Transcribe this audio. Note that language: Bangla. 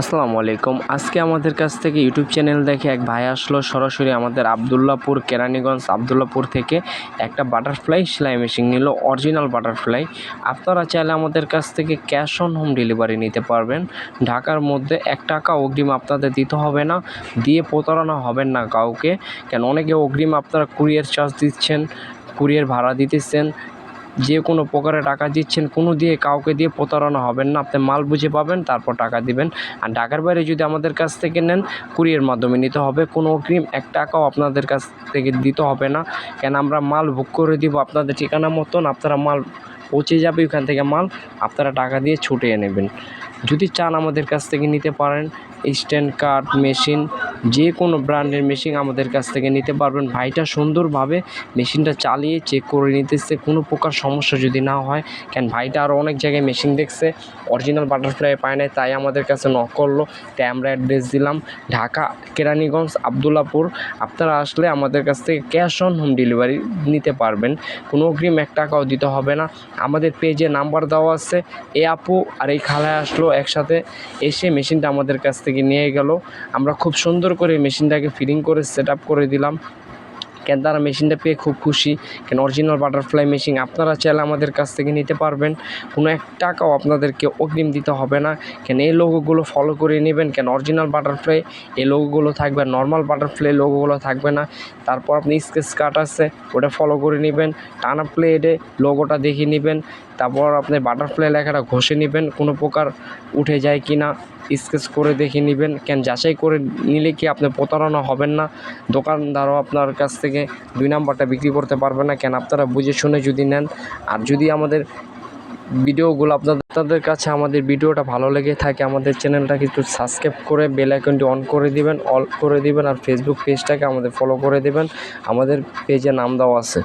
আসসালামু আলাইকুম। আজকে আমাদের কাছ থেকে ইউটিউব চ্যানেল দেখে এক ভাই আসলো সরাসরি আমাদের আবদুল্লাপুর কেরানীগঞ্জ আবদুল্লাপুর থেকে একটা বাটারফ্লাই সেলাই মেশিন নিল, অরিজিনাল বাটারফ্লাই। আপনারা চাইলে আমাদের কাছ থেকে ক্যাশ অন হোম ডেলিভারি নিতে পারবেন। ঢাকার মধ্যে এক টাকা অগ্রিম আপনাদের দিতে হবে না, দিয়ে প্রতারণা হবেন না কাউকে। কেন, অনেকে অগ্রিম আপনারা কুরিয়ার চার্জ দিচ্ছেন, কুরিয়ার ভাড়া দিতেছেন যে কোনো প্রকারে টাকা দিচ্ছেন, কোনো দিয়ে কাউকে দিয়ে প্রতারণা হবেন না। আপনি মাল বুঝে পাবেন, তারপর টাকা দিবেন। আর ঢাকার বাইরে যদি আমাদের কাছ থেকে নেন, কুরিয়ার মাধ্যমে নিতে হবে। কোনো অগ্রিম এক টাকাও আপনাদের কাছ থেকে দিতে হবে না। কেন আমরা মাল বুক করে দিব আপনাদের ঠিকানা মতন, আপনারা মাল পৌঁছে যাবে ওখান থেকে মাল, আপনারা টাকা দিয়ে ছুটিয়ে নেবেন। যদি চান আমাদের কাছ থেকে নিতে পারেন, স্ট্যান্ড কার্ড, মেশিন যে কোনো ব্র্যান্ডের মেশিন আমাদের কাছ থেকে নিতে পারবেন। ভাইটা সুন্দরভাবে মেশিনটা চালিয়ে চেক করে নিতেছে, কোনো প্রকার সমস্যা যদি না হয়। কেন ভাইটা আরও অনেক জায়গায় মেশিন দেখছে অরিজিনাল বাটারফ্লাই পায় নাই, তাই আমাদের কাছে নক করল। তাই আমরা অ্যাড্রেস দিলাম, ঢাকা, কেরানীগঞ্জ, আবদুল্লাপুর। আপনারা আসলে আমাদের কাছ থেকে ক্যাশ অন হোম ডেলিভারি নিতে পারবেন। কোনো অগ্রিম এক টাকাও দিতে হবে না। আমাদের পেজে নাম্বার দেওয়া আছে। এ আপু আর এই খালায় আসলো একসাথে, এসে মেশিনটা আমাদের কাছ থেকে নিয়ে গেল। আমরা খুব সুন্দর করে মেশিনটাকে ফিটিং করে সেট করে দিলাম। কেন তারা মেশিনটা পেয়ে খুব খুশি? কেন অরিজিনাল বাটারফ্লাই মেশিন আপনারা চাইলে আমাদের কাছ থেকে নিতে পারবেন। কোনো এক টাকাও আপনাদেরকে অগ্রিম দিতে হবে না। কেন এই লোগোগুলো ফলো করে নেবেন? কেন অরিজিনাল বাটারফ্লাই এই লোগোগুলো থাকবে নর্মাল বাটারফ্লাই লোগোগুলো থাকবে না। তারপর আপনি স্কেচ কাট আছে, ওটা ফলো করে নেবেন। টানা প্লেটে লোগোটা দেখে নেবেন। তারপর আপনি বাটারফ্লাই লেখাটা ঘষে নেবেন। কোনো প্রকার উঠে যায় কি না স্কেচ করে দেখে নেবেন। কেন যাচাই করে নিলে কি আপনি প্রতারণা হবেন না? দোকানদারও আপনার কাছ থেকে দুই নাম্বারটা বিক্রি করতে পারবে না কেন? আপনারা বুঝে শুনে যদি নেন। আর যদি আমাদের ভিডিওগুলো আপনাদের কাছে আমাদের ভিডিওটা ভালো লেগে থাকে, আমাদের চ্যানেলটা কিন্তু সাবস্ক্রাইব করে বেল আইকনটি অন করে দিবেন, অল করে দিবেন, আর ফেসবুক পেজটাকে আমাদের ফলো করে দিবেন। আমাদের পেজে নাম দেওয়া আছে।